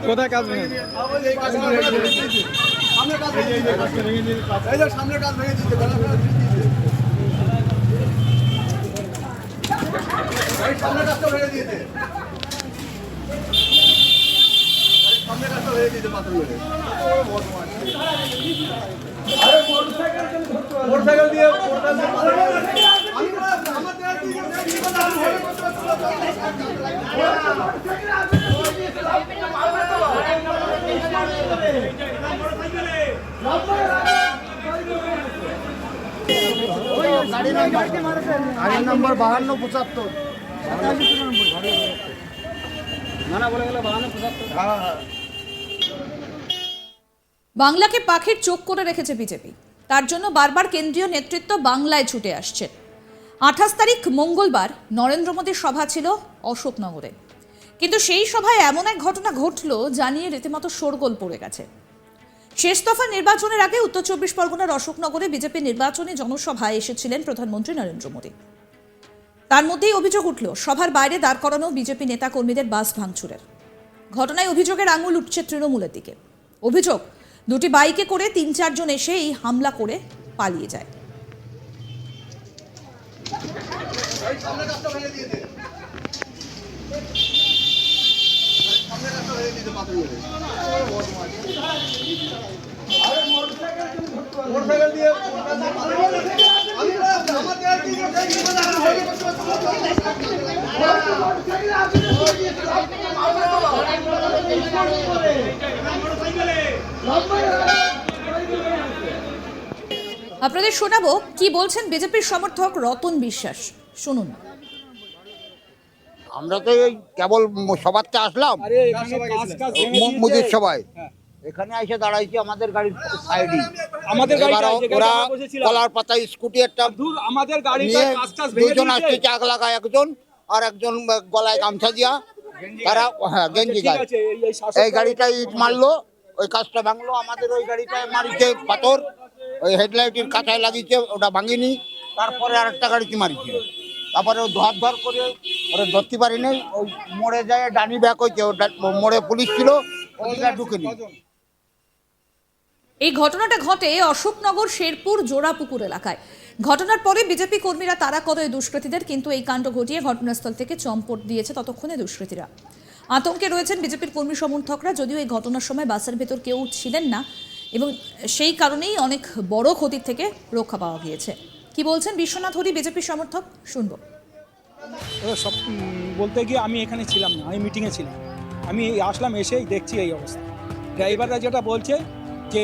কোথায় কাজ ভেঙে সামনে কাজ ভেঙে সামনে কাজটা ভেঙে দিয়েছে সামনে কাজটা দিয়েছে দিয়ে পাথর মেরেছে। আমি বললাম, আমার দেয়ার কি করছে? কি করছে? আমি ভয় করতে গাড়ি নম্বর বাহান্ন পঁচাত্তর। বাংলাকে পাখির চোখ করে রেখেছে বিজেপি। তার জন্য বারবার কেন্দ্রীয় নেতৃত্ব বাংলায় ছুটে আসছে। আঠাশ তারিখ মঙ্গলবার নরেন্দ্র মোদীর সভা ছিল অশোকনগরে। কিন্তু সেই সভায় এমন এক ঘটনা ঘটল জানিয়ে রীতিমতো শোরগোল পড়ে গেছে। শেষ দফা নির্বাচনের আগে উত্তর চব্বিশ পরগনার অশোকনগরে বিজেপি নির্বাচনী জনসভায় এসেছিলেন প্রধানমন্ত্রী নরেন্দ্র মোদী। তার মধ্যেই অভিযোগ উঠল, সভার বাইরে দাঁড় করানো বিজেপি নেতাকর্মীদের বাস ভাঙচুরের। ঘটনায় অভিযোগের আঙুল উঠছে তৃণমূলের দিকে। অভিযোগ, দুটি বাইকে করে তিন চারজন এসে এই হামলা করে পালিয়ে যায় এই সামনে কাজটা ভেঙে দিয়েছে সামনে কাজটা ভেঙে দিয়েছে পাথর মেরে মোটরসাইকেল দিয়ে মোটরসাইকেল দিয়ে পাথর মেরেছে। আমি বললাম, আমার দেয়ার কি করছে? কি করছে? আমি আপনাদের শোনাবো কি বলছেন বিজেপির সমর্থক রতন বিশ্বাস। শুনুন। আমরা তো এই কেবল সভাতে আসলাম। ম- মুদির সভায়। এখানে এসে দাঁড়াইছি আমাদের গাড়ির সাইডে। আমাদের ওরা কলার পাতা স্কুটি একটা আমাদের দুজন আসছে চাক লাগায় একজন আর একজন গলায় গামছা দিয়া। তারা হ্যাঁ গেঞ্জি ঠিক গায়ে। আছে, এই- গাড়িটা ইট মারলো ওই কাজটা ভাঙলো আমাদের ওই গাড়িটায় মারিছে পাথর ওই হেডলাইটের কাঁচায় লাগিয়েছে ওটা ভাঙিনি তারপরে আর একটা গাড়িতে মারিছে। তারপরে ধর ধর করে ওরা ধরতে পারিনি ওই মোড়ে যায় ডানি ব্যাক হয়েছে মোড়ে পুলিশ ছিল ওদিকে ঢুকেনি। এই ঘটনাটা ঘটে অশোকনগর শেরপুর জোড়াপুকুর এলাকায়। ঘটনার পরে বিজেপি কর্মীরা তারা করে দুষ্কৃতীদের, কিন্তু এই কাণ্ড ঘটিয়ে ঘটনাস্থল থেকে চম্পট দিয়েছে ততক্ষণে দুষ্কৃতীরা। আতঙ্কে রয়েছেন বিজেপির কর্মী সমর্থকরা, যদিও এই ঘটনার সময় বাসের ভেতর কেউ ছিলেন না, এবং সেই কারণেই অনেক বড় ক্ষতির থেকে রক্ষা পাওয়া গিয়েছে। কি বলছেন বিশ্বনাথ হরি বিজেপির সমর্থক? শুনব। সব বলতে গিয়ে আমি এখানে ছিলাম না আমি মিটিংয়ে ছিলাম। আমি এই আসলাম এসেই দেখছি এই অবস্থা। ড্রাইভাররা যেটা বলছে যে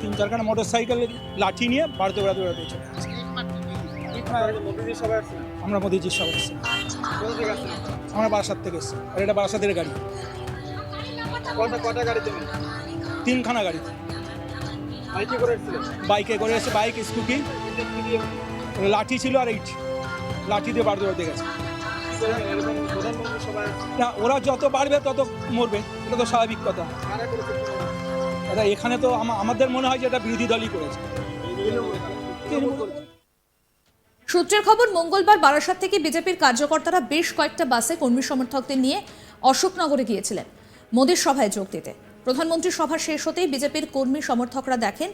তিন চারখানা মোটর সাইকেল লাঠি নিয়ে বাড়িতে বেড়াতে বেড়াতে চলে আমরা মোদিজির সব এসেছি। আমরা বারাসাত থেকে এসেছি। আর এটা বারাসাতের গাড়ি। তিনখানা গাড়ি। বাইকে করে এসে বাইক স্কুটি। লাঠি ছিল আর এইট লাঠি দিয়ে বাড়িতে বেড়াতে গেছে। না, ওরা যত বাড়বে, তত মরবে। এটা তো স্বাভাবিক কথা। এটা এখানে তো আমাদের মনে হয় যে এটা বিরোধী দলই করেছে। সূত্রের খবর, মঙ্গলবার বারাসাত থেকে বিজেপির কার্যকর্তারা বেশ কয়েকটা বাসে কর্মী সমর্থকদের নিয়ে অশোকনগরে গিয়েছিলেন। মোদীর সভায় যোগ দিতে। প্রধানমন্ত্রী সভা শেষ হতেই বিজেপির কর্মী সমর্থকরা দেখেন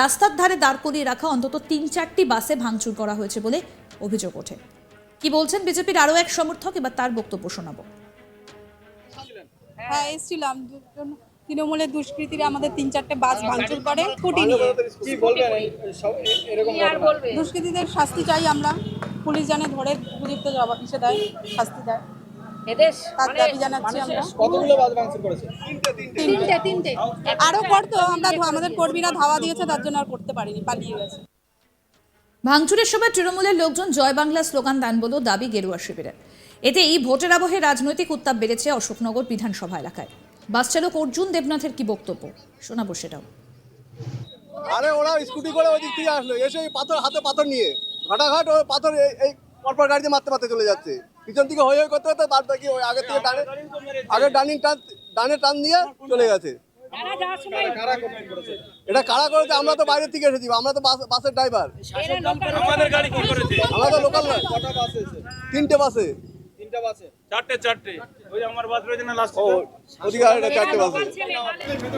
রাস্তার ধারে দাঁড় করিয়ে রাখা অন্তত তিন চারটি বাসে ভাঙচুর করা হয়েছে বলে অভিযোগ ওঠে। কি বলছেন বিজেপির আরও এক সমর্থক? এবার তার বক্তব্য শোনাবো। হ্যাঁ এসেছিলাম। দুজন তৃণমূলের দুষ্কৃতীরা আমাদের তিন চারটে বাস ভাঙচুর করে স্কুটি নিয়ে। দুষ্কৃতীদের শাস্তি চাই আমরা। পুলিশ জানে ধরে উপযুক্ত জবাব হিসেবে দেয় শাস্তি দেয়। তার দাবি জানাচ্ছি আমরা। তিনটে তিনটে। আরও করতো আমরা আমাদের কর্মীরা ধাওয়া দিয়েছে তার জন্য আর করতে পারিনি পালিয়ে গেছে। ভাঙচুরের সময় তৃণমূলের লোকজন জয় বাংলা স্লোগান দেন বলেও দাবি গেরুয়া শিবিরের। এতে এই ভোটের আবহে রাজনৈতিক উত্তাপ বেড়েছে অশোকনগর বিধানসভা এলাকায়। বাস চালক অর্জুন দেবনাথের কি বক্তব্য? শোনাবো সেটাও। আরে ওরা স্কুটি করে ওই দিক থেকে আসলো এসে এই পাথর হাতে পাথর নিয়ে। ঘাটাঘাট ও পাথর এই- এই পরপর গাড়িতে মারতে মারতে চলে যাচ্ছে। পিছন থেকে হয়ে হয়ে করতে করতে বাদ বাকি ওই আগে থেকে টানে আগে ডানিং টান ডানে টান দিয়ে চলে গেছে। এটা কারা করেছে? আমরা তো বাইরে থেকে এসেছি আমরা তো বাসের ড্রাইভার। আমরা তো লোকাল না তিনটে বাসে। চারটে চারটে। ওই যে আমার বাস রয়েছে না লাস্ট ও ওদিকে আরেকটা চারটে বাসে।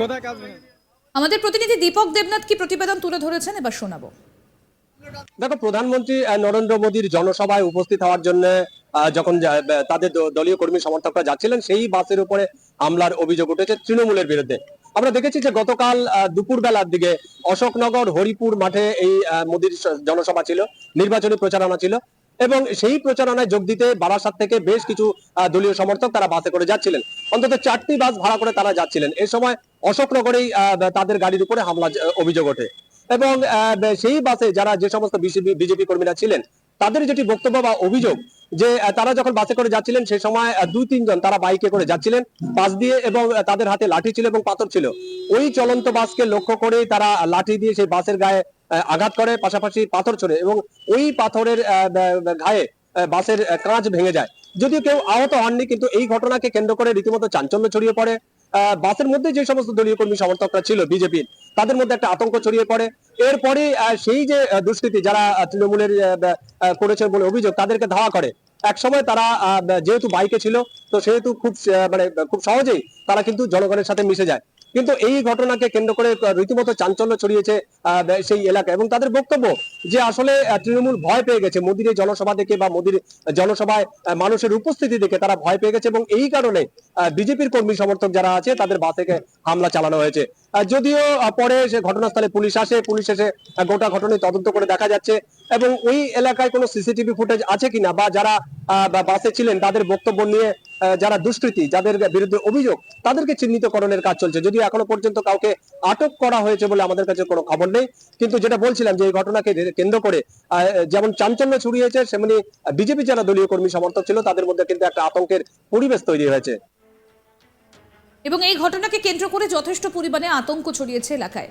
কোথায় কাজ নেই? আমাদের প্রতিনিধি দীপক দেবনাথ কি প্রতিবেদন তুলে ধরেছেন? এবার শোনাবো। দেখো প্রধানমন্ত্রী নরেন্দ্র মোদীর জনসভায় উপস্থিত হওয়ার জন্য যখন তাদের দলীয় কর্মী সমর্থকরা যাচ্ছিলেন, সেই বাসের উপরে হামলার অভিযোগ উঠেছে তৃণমূলের বিরুদ্ধে। আমরা দেখেছি যে গতকাল দুপুর বেলার দিকে অশোকনগর, হরিপুর মাঠে এই মোদীর জনসভা ছিল, নির্বাচনী প্রচারণা ছিল এবং সেই প্রচারণায় যোগ দিতে বারাসাত থেকে বেশ কিছু দলীয় সমর্থক তারা বাসে করে যাচ্ছিলেন। অন্তত চারটি বাস ভাড়া করে তারা যাচ্ছিলেন। এই সময় অশোকনগরেই তাদের গাড়ির উপরে হামলা অভিযোগ ওঠে এবং সেই বাসে যারা যে সমস্ত বিজেপি কর্মীরা ছিলেন, তাদের যেটি বক্তব্য বা অভিযোগ যে তারা যখন বাসে করে যাচ্ছিলেন, সেই সময় দুই তিনজন তারা বাইকে করে যাচ্ছিলেন। পাশ দিয়ে এবং তাদের হাতে লাঠি ছিল এবং পাথর ছিল। ওই চলন্ত বাসকে লক্ষ্য করেই তারা লাঠি দিয়ে সেই বাসের গায়ে আঘাত করে, পাশাপাশি পাথর ছোড়ে এবং ওই পাথরের ঘায়ে বাসের কাঁচ ভেঙে যায়। যদিও কেউ আহত হননি, কিন্তু এই ঘটনাকে কেন্দ্র করে রীতিমতো চাঞ্চল্য ছড়িয়ে পড়ে। বাসের মধ্যে যে সমস্ত দলীয় কর্মী সমর্থকরা ছিল, বিজেপির, তাদের মধ্যে একটা আতঙ্ক ছড়িয়ে পড়ে। এরপরে সেই যে দুষ্কৃতী যারা তৃণমূলের করেছে বলে অভিযোগ, তাদেরকে ধাওয়া করে। এক সময় তারা যেহেতু বাইকে ছিল, তো সেহেতু খুব মানে খুব সহজেই তারা কিন্তু জনগণের সাথে মিশে যায়। কিন্তু এই ঘটনাকে কেন্দ্র করে রীতিমতো চাঞ্চল্য ছড়িয়েছে সেই এলাকায় এবং তাদের বক্তব্য যে আসলে তৃণমূল ভয় পেয়ে গেছে মোদির জনসভা দেখে বা মোদির জনসভায় মানুষের উপস্থিতি দেখে তারা ভয় পেয়ে গেছে। এবং এই কারণে বিজেপির কর্মী সমর্থক যারা আছে, তাদের বাসে হামলা চালানো হয়েছে। যদিও পরে সে ঘটনাস্থলে পুলিশ আসে, পুলিশ এসে গোটা ঘটনায় তদন্ত করে দেখা যাচ্ছে এবং ওই এলাকায় কোনো সিসিটিভি ফুটেজ আছে কিনা বা যারা বাসে ছিলেন, তাদের বক্তব্য নিয়ে যারা দুষ্কৃতী, যাদের বিরুদ্ধে অভিযোগ, তাদেরকে চিহ্নিতকরণের কাজ চলছে। যদিও এখনও পর্যন্ত কাউকে আটক করা হয়েছে বলে আমাদের কাছে কোনো খবর নেই, কিন্তু যেটা বলছিলাম যে এই ঘটনাকে কেন্দ্র করে যেমন চাঞ্চল্য ছড়িয়েছে, সেমনি বিজেপি যারা দলীয় কর্মী সমর্থক ছিল, তাদের মধ্যে কিন্তু একটা আতঙ্কের পরিবেশ তৈরি হয়েছে। এবং এই ঘটনাকে কেন্দ্র করে যথেষ্ট পরিমাণে আতঙ্ক ছড়িয়েছে এলাকায়।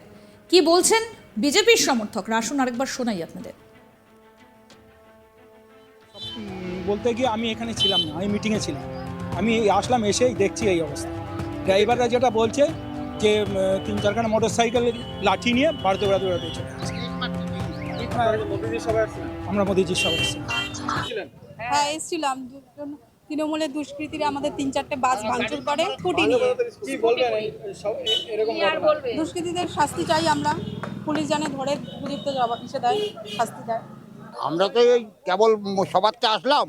কি বলছেন বিজেপির সমর্থকরা আসুন আরেকবার শোনাই আপনাদের। বলতে গিয়ে আমি এখানে ছিলাম না আমি মিটিংয়ে ছিলাম। আমি আসলাম এসেই দেখছি এই অবস্থা। ড্রাইভাররা যেটা বলছে যে তিন চারখানা মোটর সাইকেল লাঠি নিয়ে বাড়তে বেড়াতে বেড়াতে চলে আমরা মোদিজির সবাই এসেছি হ্যাঁ এসেছিলাম। দুজন তৃণমূলের দুষ্কৃতীরা আমাদের তিন চারটে বাস ভাঙচুর করে স্কুটি নিয়ে? দুষ্কৃতীদের শাস্তি চাই আমরা। পুলিশ জানে ধরে উপযুক্ত জবাব ইসে দেয় শাস্তি দেয়। আমরা তো এই কেবল ম- আসলাম।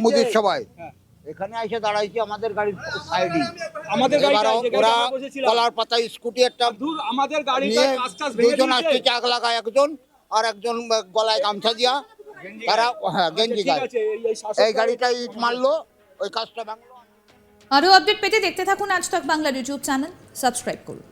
মুদির সবাই। হ্যাঁ। এখানে এসে দাঁড়াইছি আমাদের গাড়ির সাইডে। আমাদের যে ওরা কলার পাতা স্কুটি একটা দূর আমাদের ভেঙে দুজন আসছে চাক লাগায় একজন আর একজন গলায় গামছা দিয়া। তারা হ্যাঁ গেঞ্জি গায়ে এই গাড়িটা ইট মারলো ওই কাজটা ভাঙলো। আরও আপডেট পেতে দেখতে থাকুন আজ তক বাংলার ইউটিউব চ্যানেল। সাবস্ক্রাইব করুন।